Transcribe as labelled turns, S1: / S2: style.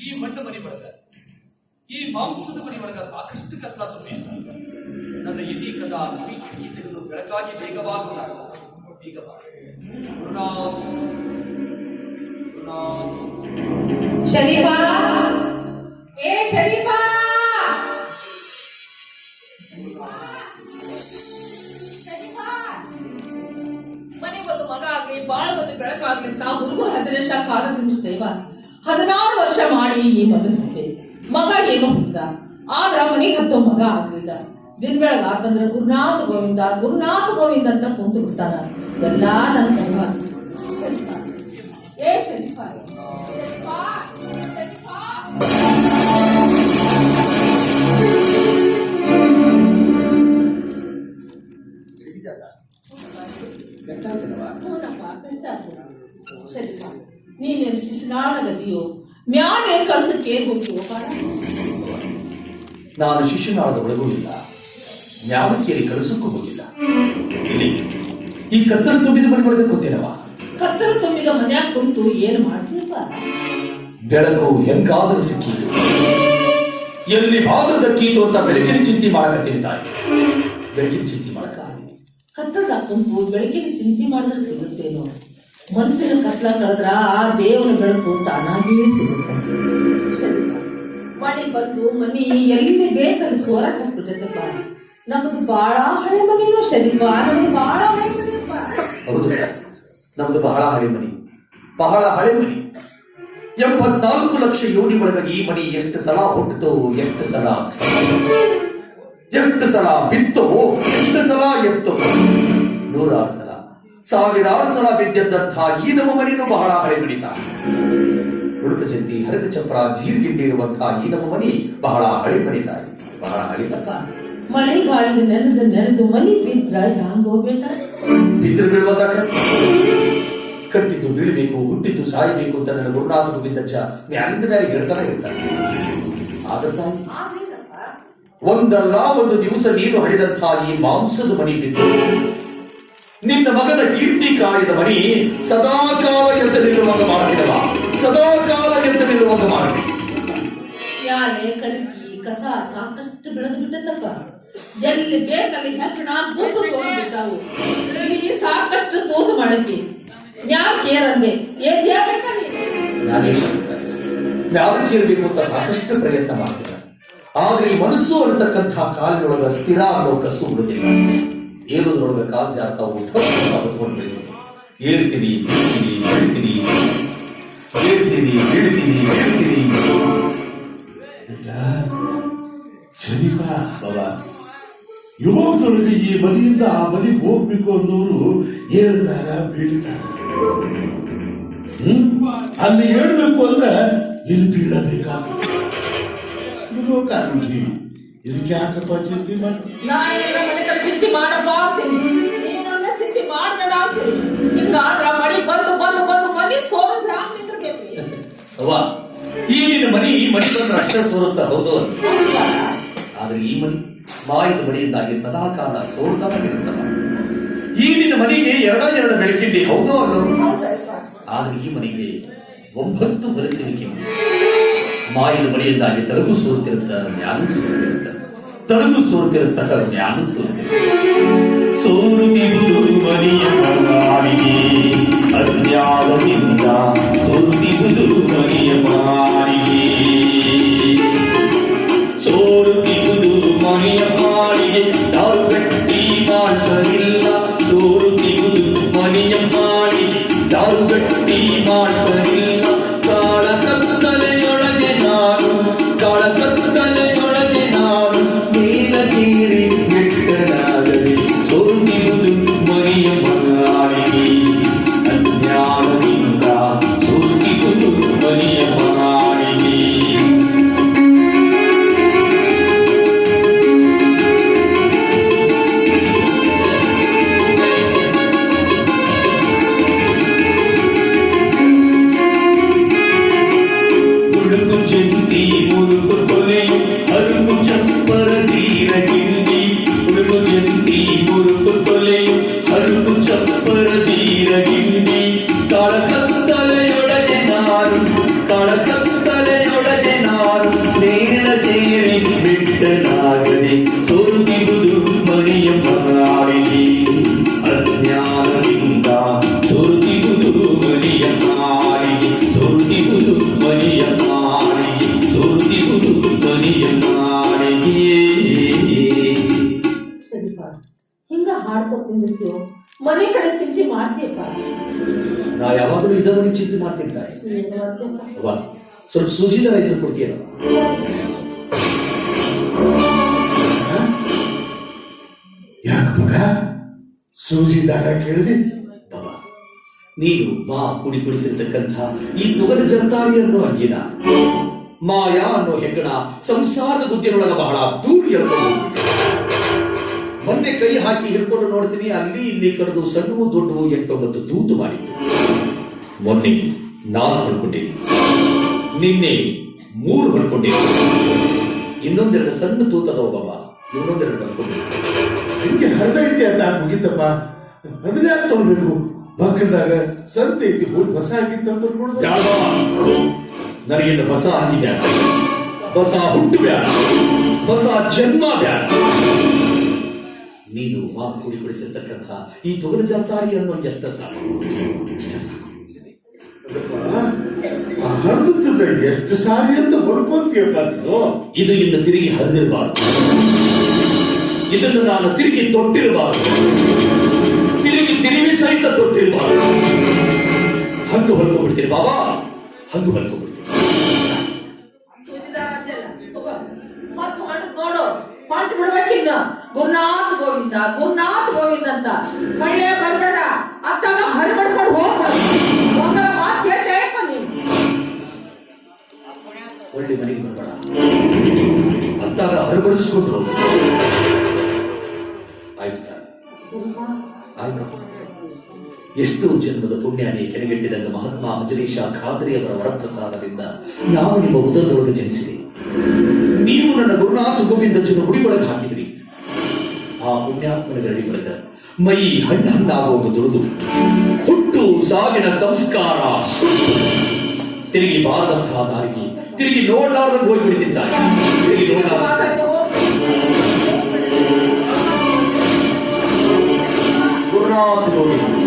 S1: ಈ ಮಣ್ಣು ಮನೆ ಒಳಗ ಈ ಮಾಂಸದ ಮನೆ ಒಳಗ ಸಾಕಷ್ಟು ಕತ್ಲ ತುಂಬಿ ನನ್ನ ಎದಿ ಕದ ಕಿವಿ ಕಿಟಕಿ ತೆಗೆದು ಬೆಳಕಾಗಿ ಗುರುನಾಥ ಗುರುನಾಥ.
S2: ಶರೀಫಾ! ಏ ಶರೀಫಾ! ಮನೆಗೊಂದು ಮಗ ಆಗ್ಲಿ ಒಂದು ಬೆಳಕಾಗ್ಲಿ ಅಂತ ಹದಿನೆಂಟ ಕಾಲದಿಂದ ಸೇವ. ಹದಿನಾರು ವರ್ಷ ಮಾಡಿ ಈ ಮಗನ ಹುಟ್ಟೆ ಮಗ ಏನು ಹುಟ್ಟಿದ. ಆದ್ರ ಮನೆ ಹತ್ತೋ ಮಗ ಆಗ್ಲಿಲ್ಲ. ದಿನ ಬೆಳಗ ಆತಂದ್ರೆ ಗುರುನಾಥ ಗೋವಿಂದ ಗುರುನಾಥ ಗೋವಿಂದ ಅಂತ ಕುಂತು ಬಿಡ್ತಾನ. ಎಲ್ಲ ನನ್ನ ಕರ್ಮ ಶರಿಪಾ ಏ ಶರೀಫಾ. ಶರೀಫಾ. ಶರೀಫಾ ಹೂನಪ್ಪ, ಬೆಟ್ಟಾತು. ಸರಿಪ್ಪ. ನೀನೇನು ಶಿಶುನಾಳ ಗದಿಯೋ ಮ್ಯಾಲೆ ಕಳ್ಸಕ್ಕೆ ಹೋಗ್ತೀವೋ ಬಾಳ
S1: ನಾನು ಶಿಶುನಾಳದ ಒಳಗೂ ಇಲ್ಲ ಕೇರಿ ಕಳಿಸಕ್ಕೂ ಹೋಗಿಲ್ಲ. ಈ ಕತ್ತಲು ತುಂಬಿದ ಮನೆ ಒಳಗೆ ಕೂತೇನವ
S2: ಕತ್ತಲು ತುಂಬಿದ ಮನ್ಯಾಗ ಕುಂತು ಏನು ಮಾಡ್ತೀಯಪ್ಪ
S1: ಬೆಳಕು ಹೆಂಗಾದರೂ ಸಿಕ್ಕೀತು. ಎಲ್ಲಿ ಭಾಗ ದಕ್ಕೀತು ಅಂತ ಬೆಳಕಿನ ಚಿಂತೆ ಮಾಡಕತ್ತೀನಿ ತಾಯಿ ಬೆಳಕಿನ ಚಿಂತೆ ಮಾಡಕ
S2: ಕತ್ತಲದಾಗ ಕುಂತು ಬೆಳಕಿನ ಚಿಂತೆ ಮಾಡಿದ್ರೆ ಸಿಗುತ್ತೇನೋ. ಮನಸ್ಸಿನ ಕತ್ಲ ಕಳೆದ್ರ ಆ ದೇವರ ಬೆಳಕು ತಾನಾಗಿಯೇ ಸಿಗುತ್ತೆ. ಮನೆ ಬಂದು ಮನಿ ಎಲ್ಲಿ ಬೇಕಲ್ಲಿ ಸೋರ ಕಟ್ಬಿಟ್ಟೈತಪ್ಪ ನಮ್ದು ಬಹಳ ಹಳೆ ಮನೆಯೋ ಶರೀಫ ನಮ್ದು ಬಾಳ ಹಳೆ
S1: ನಮ್ದು ಬಹಳ ಹಳೆ ಮನಿ. ಬಹಳ ಹಳೆ ಮನಿ. ಎಂಬತ್ನಾಲ್ಕು ಲಕ್ಷ ಯೋನಿ ಒಳಗ ಈ ಮನಿ ಎಷ್ಟು ಸಲ ಹುಟ್ಟಿತು, ಎಷ್ಟು ಸಲ ಎಷ್ಟು ಸಲ ಬಿತ್ತವೋ, ಎಷ್ಟು ಸಲ ಎತ್ತವೋ. ನೂರಾರು ಸಲ. ಸಾವಿರಾರು ಸಲ ಬಿದ್ದದ್ದಂತಹ ಈ ನಮ್ಮ ಮನೆಯೂ ಬಹಳ ಹಳೆ ಮನಿತ ಉಡುಕ ಜಂತಿ ಹರಕ ಚಪ್ರ ಜೀರ್ಗಿಂಡಿ ಇರುವಂತಹ ಈ ನಮ್ಮ ಮನಿ ಬಹಳ ಹಳೆ ಮನಿ ತಾಯಿ ಬಹಳ ಹಳಿ ಮನಿ.
S2: ಅಪ್ಪ, ಮಳೆ ಗಾಳಿಗೆ ನೆನೆದು ನೆನೆದು ಮನಿ ಬಿದ್ರ ಹ್ಯಾಂಗ ಹೋಗ್ಬೇಕ?
S1: ಬಿದ್ರು ಕಟ್ಟಿದ್ದು ಬೀಳಬೇಕು ಹುಟ್ಟಿದ್ದು ಸಾಯಬೇಕು ಅಂತ ನನ್ನ ಗುರುನಾಥರು ಬಿದ್ದಚ್ಚ ಮ್ಯಾಲಿಂದ ಮೇಲೆ ಹೇಳ್ತಾನೆ ಇರ್ತಾನೆ. ಆದ್ರೆ ಒಂದಲ್ಲ ಒಂದು ದಿವಸ ನೀನು ಹಡಿದಂತಹ ಈ ಮಾಂಸದ ಮನಿ ಬಿದ್ದು ಮಗನ ಕೀರ್ತಿ ಕಾಡಿದ ಮನಿ ಸದಾಕಾಲ ಎದ್ದು ನಿಲ್ಲುವಾಗ ಮಾಡಿದವ ಸದಾಕಾಲ ಎದ್ದು ನಿಲ್ಲುವಾಗ ಮಾಡಿ
S2: ಶಾಲೆ ಕರ್ಕಿ ಕಸ ಸಾಕಷ್ಟು ಬೆಳೆದು ಬಿಟ್ಟತ್ತಪ್ಪ ಎಲ್ಲಿ ಬೇಕಲ್ಲಿ ಹೆಪ್ಪಣ ಬೂತು ತೋಡ್ಬಿಟ್ಟಾವು ಇಲ್ಲಿ ಸಾಕಷ್ಟು ತೋದು ಮಾಡೈತಿ ಯಾಕೆ ಅಂದೆ ಏನ್ ಯಾಕ
S1: ನಾನೇ? ಯಾವ್ದಕ್ಕೆ ಇರಬೇಕು ಅಂತ ಸಾಕಷ್ಟು ಪ್ರಯತ್ನ ಮಾಡ್ತಾರೆ. ಆದ್ರೆ ಈ ಮನಸ್ಸು ಅನ್ನತಕ್ಕಂತಹ ಕಾಲಿನೊಳಗ ಸ್ಥಿರ ಅನ್ನೋ ಕಸು ಬಿಡುದಿಲ್ಲ ಏರೋದ್ರೊಳಗ ಕಾಲು ಜಾರ್ತಾವು ಹೊತ್ಕೊಂಡು ಬೆಳಿತೀವಿ ಏರ್ತೀನಿ ಬೀಳ್ತೀನಿ ಬೆಳಿತೀನಿ ಏರ್ತೀನಿ ಬೀಳ್ತೀನಿ ಏರ್ತೀನಿ
S3: ಶರೀಫಾ,
S1: ಬಾಬಾ.
S3: ಯುವಕರಿಗೆ ಈ ಮನೆಯಿಂದ ಆ ಮನೆಗೆ ಹೋಗ್ಬೇಕು ಅನ್ನೋರು ಹೇಳ್ತಾರ, ಬೀಳ್ತಾರ? ಅಲ್ಲಿ ಹೇಳ್ಬೇಕು ಅಂದ್ರೆ ಇಲ್ಲಿ ಬೀಳಬೇಕಾಗುತ್ತೆ. ಇದಕ್ಕೆ ಯಾಕಪ್ಪ ಚಿಂತೆ ಮಾಡಿ?
S2: ಚಿಂತೆ ಮಾಡಪ್ಪ. ಮನಿ
S1: ರಕ್ಷ ಸೋರುತ್ತ ಹೌದು ಆದ್ರೆ ಈ ಮನಿ ಬಾಯಿದ ಮನೆಯಿಂದಾಗಿ ಸದಾಕಾಲ ಸೋರ್ತಾಗಿರುತ್ತಲ್ಲ ಈ ನಿನ್ನ ಮನೆಗೆ ಎರಡ ಎರಡು ಬೆಳಕಿಲ್ಲಿ ಹೌದು ಅಲ್ಲೋ ಆದ್ರೆ ಈ ಮನೆಗೆ ಒಂಬತ್ತು ಬರೆಸುವಿಕೆ ಮಾಯಿನ ಮನೆಯಿಂದಾಗಿ ತಳಗು ಸೋರ್ತಿರುತ್ತ ಜ್ಞಾನ ಸೋರ್ತಿರುತ್ತ ತಳಗು ಸೋರ್ತಿರುತ್ತ ಜ್ಞಾನ ಸೋರುತ್ತಿರುತ್ತೆ. ಸೋರುತ್ತಿರುವುದು ಮನೆಯ ಮಾಳಿಗೆ ಅಜ್ಞಾನದಿಂದ ಸೋರುತ್ತಿರುವುದು ಮನೆಯ ಮಾಳಿಗೆ
S2: ಮನೆ ಕಡೆ ಚಿಂತೆ ಮಾಡ್ತೀಯಪ್ಪ.
S1: ನಾ ಯಾವಾಗಲೂ ಇದನ್ನು ಚಿಂತೆ ಮಾಡ್ತಿರ್ತಾರೆ. ಸ್ವಲ್ಪ ಸೂಜಿದರ
S3: ರೈತರು ಕೊಡ್ತೀರ ಸೂಜಿ ದಾರ ಕೇಳಿದೆ
S1: ತವ ನೀನು ಮಾ ಕುಡಿ ಕುಡಿಸಿರ್ತಕ್ಕಂಥ ಈ ತುಗದ ಜರ್ತಾರಿ ಅಂತ ಅಂಗಿನ? ಮಾಯಾ ಅನ್ನೋ ಹೆಗ್ಗಣ. ಸಂಸಾರದ ಗುದ್ದಿನೊಳಗ ಬಹಳ ದೂರ ಎಳ್ಕೊಂಡು ಮೊನ್ನೆ ಕೈ ಹಾಕಿ ಹಿಡ್ಕೊಂಡು ನೋಡ್ತೀನಿ ಅಲ್ಲಿ ಇಲ್ಲಿ ಕರೆದು ಸಣ್ಣವು ದೊಡ್ಡವು ಎಂಟೊಂಬತ್ತು ತೂತು ಮಾಡಿತ್ತು. ಮೊನ್ನೆ ನಾನು ಹೊಡ್ಕೊಂಡಿದ್ದೀನಿ ನಿನ್ನೆ ಮೂರು ಹೊಡ್ಕೊಂಡಿದ್ದೀನಿ ಇನ್ನೊಂದೆರಡು ಸಣ್ಣ ತೂತದ ಹೋಗಮ್ಮ ಇನ್ನೊಂದೆರಡು ಹೊಡ್ಕೊಂಡಿದ್ದೀನಿ
S3: ನಿಮ್ಗೆ ಹರಿದೈತಿ ಅಂತ ಮುಗಿತಪ್ಪ. ಅದನ್ನ ಯಾಕೆ ತಗೊಳ್ಬೇಕು ಪಕ್ಕದಾಗ ಸಂತೈತಿ ಐತಿ ಹೋಗಿ ಹೊಸ ಆಗಿತ್ತಂತ
S1: ನನಗಿನ್ನು ಹೊಸ ಅಂಗಿ ಬ್ಯಾಡ ಹೊಸ ಹುಟ್ಟು ಬ್ಯಾಡ ಹೊಸ ಜನ್ಮ ಬ್ಯಾಡ ನೀನು ಮಾ ಕುಡಿ ಕುಡಿಸಿರ್ತಕ್ಕಂಥ ಈ ತೊಗಲು ಜಾತಾರಿ ಅನ್ನೋ ಎಂತ ಸಾಕು. ಇಷ್ಟ ಸಾಕು?
S3: ಎಷ್ಟು ಸಾರಿ ಅಂತ ಬರ್ಕೊಂತೀಯಪ್ಪ ನೀನು
S1: ಇದು ಇನ್ನು ತಿರುಗಿ ಹರಿದಿರಬಾರದು. ಇದನ್ನು ನಾನು ತಿರುಗಿ ತೊಟ್ಟಿರಬಾರದು. ತಿರುಗಿ ತಿರುಗಿ ಸಹಿತ ತೊಟ್ಟಿರಬಾರದು. ಹಂಗು ಹೊಲ್ಕೊಂಡ್ಬಿಡ್ತೀನಿ ಬಾಬಾ. ಹಂಗು ಹೊಲ್ಕೊಂಡ್ಬಿಡ್ತೀನಿ
S2: ಸೂಜಿದಾರ ಅಂತೆಲ್ಲ ತಗೋ ಮತ್ ಹೊಂಟ್ ನೋಡು ಹೊಂಟ್ ಬಿಡ್ಬೇಕಿನ್ನ ಗುರುನಾಥ್ ಗೋವಿಂದ ಗುರುನಾಥ್ ಗೋವಿಂದ ಅಂತ ಮಳ್ಳೆ ಬರ್ಬೇಡ ಅತ್ತಾಗ ಹರಿಬಡ್ಕೊಂಡು ಹೋಗ್ಬೋದು ಒಂದರ ಮಾತು ಕೇಳ್ತೇಳಪ್ಪ ನೀನು
S1: ಒಳ್ಳೆ ಮನೆಗೆ ಬರಬೇಡ. ಅಂತಾಗ ಹರಿಬಡಿಸ್ಕೊಂಡು ಎಷ್ಟು ಜನ್ಮದ ಪುಣ್ಯಾನಿ ಕೆಳಗೆಟ್ಟಿದಾಗ ಮಹಾತ್ಮ ಅಜರೀಶ ಖಾದ್ರಿ ಅವರ ವರಪ್ರಸಾದದಿಂದ ನಾವು ನಿಮ್ಮ ಉದರದೊಳಗೆ ಜನಿಸಿದೆ. ನೀವು ನನ್ನ ಗುರುನಾಥ ಗೋವಿಂದ ಜನ ಒಳಗೆ ಹಾಕಿದ್ರಿ. ಆ ಪುಣ್ಯಾತ್ಮನ ಬೆಳೆದ ಮೈ ಹಣ್ಣ ಹಣ್ಣಾಗುವುದು ದುಡಿದು. ಹುಟ್ಟು ಸಾವಿನ ಸಂಸ್ಕಾರ ತಿರುಗಿ ಬಾರದಂತಹ ದಾರಿಗೆ, ತಿರುಗಿ ನೋಡಲಾರದಂಗೆ
S2: ಮಾತಾಡ್ತಾ ಹೋಗ್ತೀನಿ
S1: ಗುರುನಾಥ ಗೋವಿಂದ.